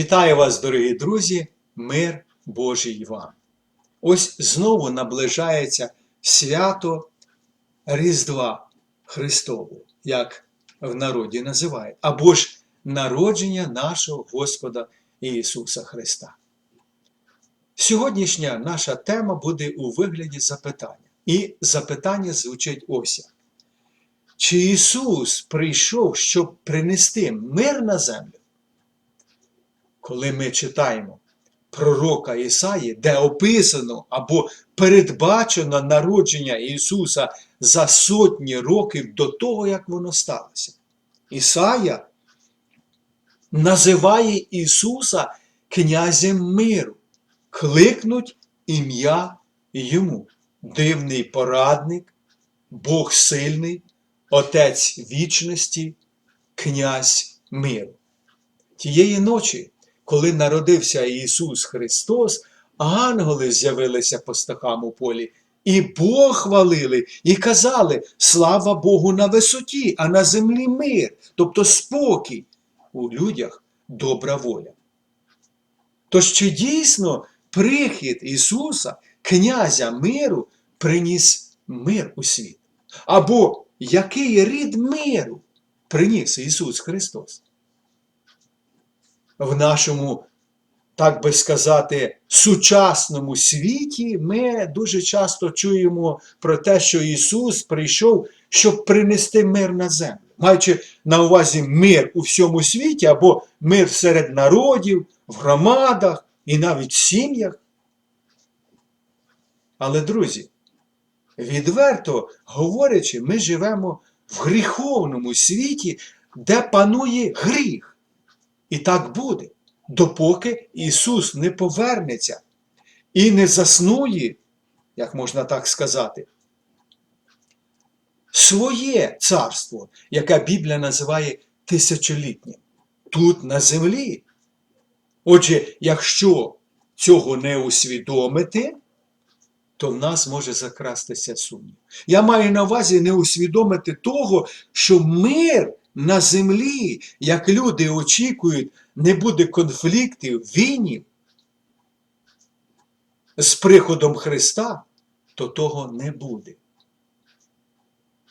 Вітаю вас, дорогі друзі, мир Божий вам. Ось знову наближається свято Різдва Христового, як в народі називають, або ж народження нашого Господа Ісуса Христа. Сьогоднішня наша тема буде у вигляді запитання. І запитання звучить ось. Чи Ісус прийшов, щоб принести мир на землю? Коли ми читаємо пророка Ісаї, де описано або передбачено народження Ісуса за сотні років до того, як воно сталося. Ісая називає Ісуса князем миру, кликнуть ім'я йому. Дивний порадник, Бог сильний, Отець вічності, князь миру. Тієї ночі, коли народився Ісус Христос, ангели з'явилися пастахам у полі, і Бог хвалили, і казали: слава Богу на висоті, а на землі мир, тобто спокій, у людях добра воля. Тож чи дійсно прихід Ісуса, князя миру, приніс мир у світ? Або який рід миру приніс Ісус Христос? В нашому, так би сказати, сучасному світі ми дуже часто чуємо про те, що Ісус прийшов, щоб принести мир на землю, маючи на увазі мир у всьому світі або мир серед народів, в громадах і навіть в сім'ях. Але, друзі, відверто говорячи, ми живемо в гріховному світі, де панує гріх. І так буде, допоки Ісус не повернеться і не заснує, як можна так сказати, своє царство, яке Біблія називає тисячолітнім, тут на землі. Отже, якщо цього не усвідомити, то в нас може закрастися сумнів. Я маю на увазі не усвідомити того, що мир на землі, як люди очікують, не буде конфліктів, війнів з приходом Христа, то того не буде.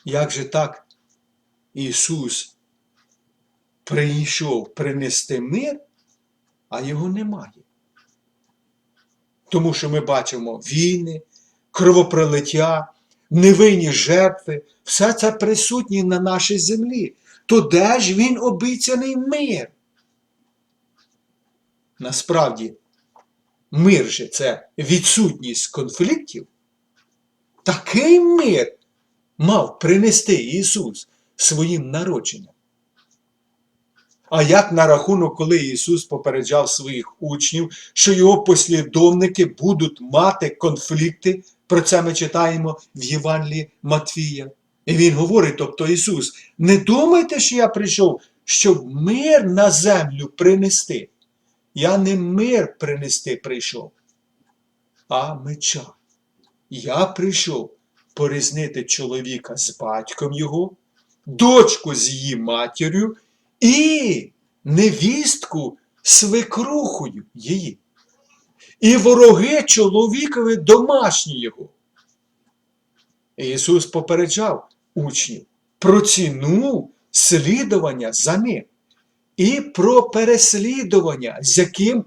Як же так Ісус прийшов принести мир, а його немає? Тому що ми бачимо війни, кровопролиття, невинні жертви, все це присутнє на нашій землі. То де ж він обіцяний мир? Насправді, мир же це відсутність конфліктів. Такий мир мав принести Ісус своїм народженням. А як на рахунок, коли Ісус попереджав своїх учнів, що його послідовники будуть мати конфлікти, про це ми читаємо в Євангелії Матвія. І Він говорить, тобто Ісус, не думайте, що я прийшов, щоб мир на землю принести. Я не мир принести прийшов, а меча. Я прийшов порізнити чоловіка з батьком його, дочку з її матір'ю і невістку свекрухою її, і вороги чоловікові домашні його. Ісус попереджав учнів про ціну слідування за ним і про переслідування, з яким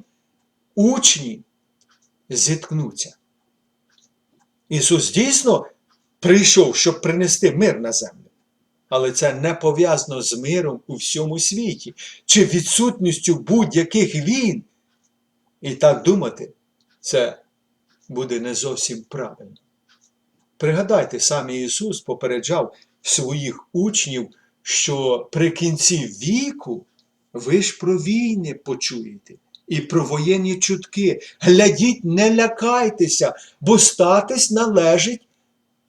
учні зіткнуться. Ісус дійсно прийшов, щоб принести мир на землю. Але це не пов'язано з миром у всьому світі чи відсутністю будь-яких війн. І так думати, це буде не зовсім правильно. Пригадайте, сам Ісус попереджав своїх учнів, що при кінці віку ви ж про війни почуєте і про воєнні чутки. Глядіть, не лякайтеся, бо статись належить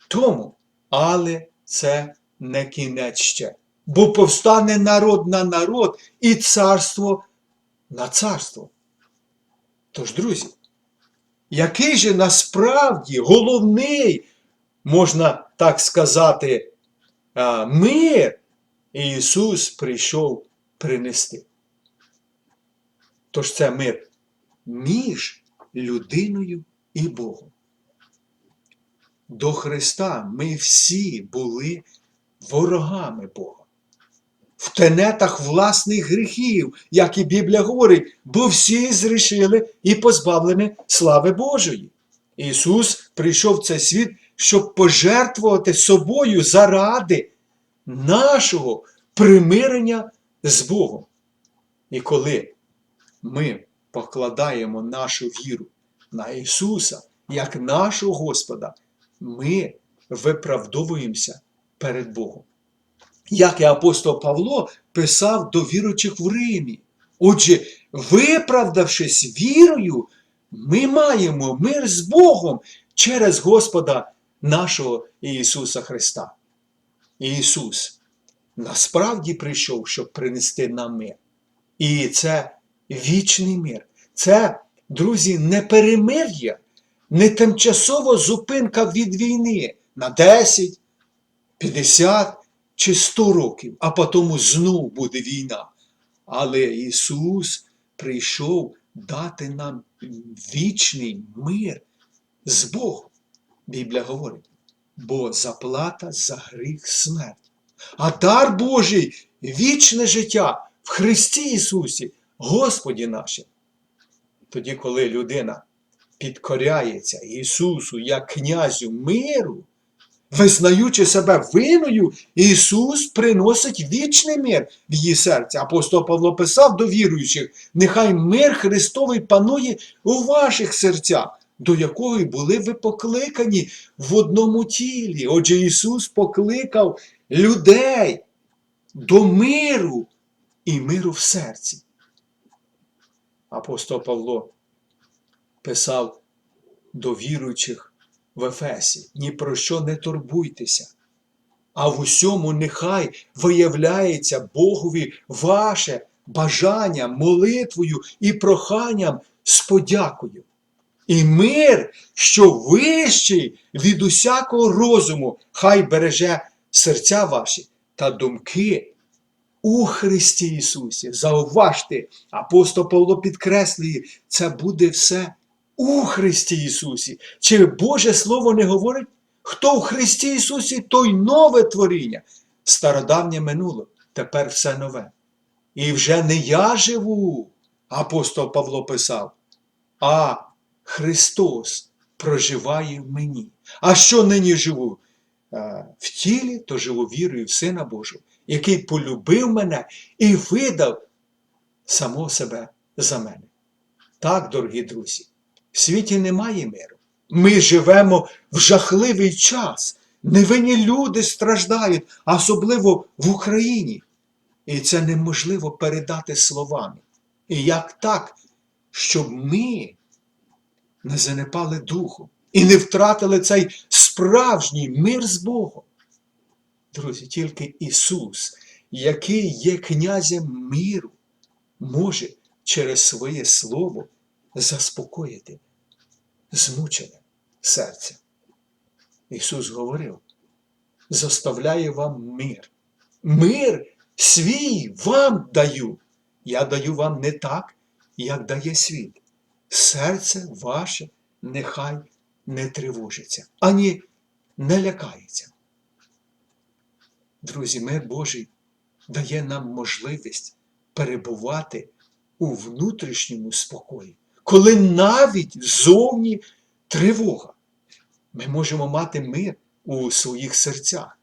тому. Але це не кінець ще. Бо повстане народ на народ і царство на царство. Тож, друзі, який же насправді головний, можна так сказати, мир Ісус прийшов принести? Тож це мир між людиною і Богом. До Христа ми всі були ворогами Бога. В тенетах власних гріхів, як і Біблія говорить, бо всі зрішили і позбавлені слави Божої. Ісус прийшов в цей світ, щоб пожертвувати собою заради нашого примирення з Богом. І коли ми покладаємо нашу віру на Ісуса як нашого Господа, ми виправдовуємося перед Богом. Як і апостол Павло писав до віруючих в Римі. Отже, виправдавшись вірою, ми маємо мир з Богом через Господа нашого Ісуса Христа. Ісус насправді прийшов, щоб принести нам мир. І це вічний мир. Це, друзі, не перемир'я, не тимчасова зупинка від війни на 10, 50 чи 100 років, а потім знов буде війна. Але Ісус прийшов дати нам вічний мир з Богом. Біблія говорить, бо заплата за гріх смерть. А дар Божий вічне життя в Христі Ісусі, Господі нашим. Тоді, коли людина підкоряється Ісусу як князю миру, визнаючи себе виною, Ісус приносить вічний мир в її серце. Апостол Павло писав до віруючих, нехай мир Христовий панує у ваших серцях, до якої були ви покликані в одному тілі. Отже, Ісус покликав людей до миру і миру в серці. Апостол Павло писав до віруючих в Ефесі, ні про що не турбуйтеся, а в усьому нехай виявляється Богові ваше бажання молитвою і проханням з подякою. І мир, що вищий від усякого розуму, хай береже серця ваші та думки у Христі Ісусі. Зауважте, апостол Павло підкреслює, це буде все у Христі Ісусі. Чи Боже Слово не говорить, хто в Христі Ісусі, той нове творіння. Стародавнє минуло, тепер все нове. І вже не я живу, апостол Павло писав, а Христос проживає в мені. А що нині живу? В тілі, то живу вірою в Сина Божого, який полюбив мене і видав самого себе за мене. Так, дорогі друзі, в світі немає миру. Ми живемо в жахливий час. Невинні люди страждають, особливо в Україні. І це неможливо передати словами. І як так, щоб ми не занепали духом і не втратили цей справжній мир з Богом. Друзі, тільки Ісус, який є князем миру, може через своє Слово заспокоїти змучене серце. Ісус говорив, заставляю вам мир. Мир свій вам даю. Я даю вам не так, як дає світ. Серце ваше нехай не тривожиться, ані не лякається. Друзі, мир Божий дає нам можливість перебувати у внутрішньому спокої, коли навіть зовні тривога. Ми можемо мати мир у своїх серцях.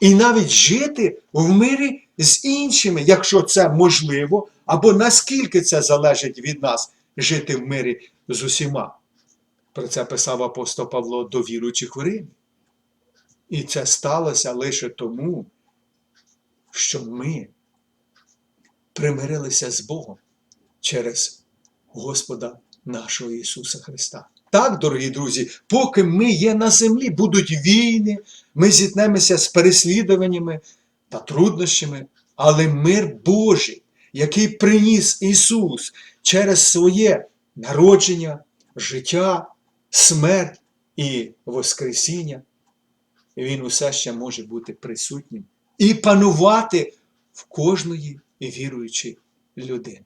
І навіть жити в мирі з іншими, якщо це можливо, або наскільки це залежить від нас жити в мирі з усіма. Про це писав апостол Павло до віруючих в Римі. І це сталося лише тому, що ми примирилися з Богом через Господа нашого Ісуса Христа. Так, дорогі друзі, поки ми є на землі, будуть війни, ми зіткнемося з переслідуваннями та труднощами, але мир Божий, який приніс Ісус через своє народження, життя, смерть і Воскресіння, Він усе ще може бути присутнім і панувати в кожної віруючої людини.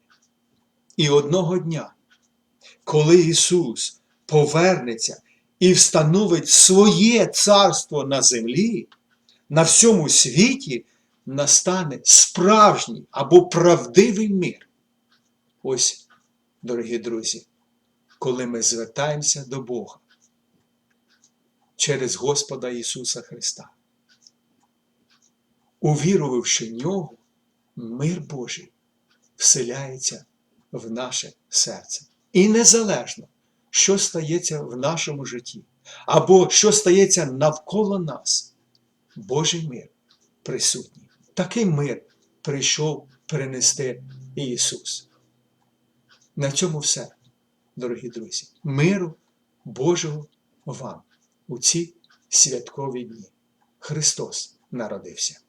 І одного дня, коли Ісус повернеться і встановить своє царство на землі, на всьому світі настане справжній або правдивий мир. Ось, дорогі друзі, коли ми звертаємося до Бога через Господа Ісуса Христа, увірувавши в Нього, мир Божий вселяється в наше серце. І незалежно, що стається в нашому житті, або що стається навколо нас, Божий мир присутній. Такий мир прийшов перенести Ісус. На цьому все, дорогі друзі. Миру Божого вам у ці святкові дні. Христос народився.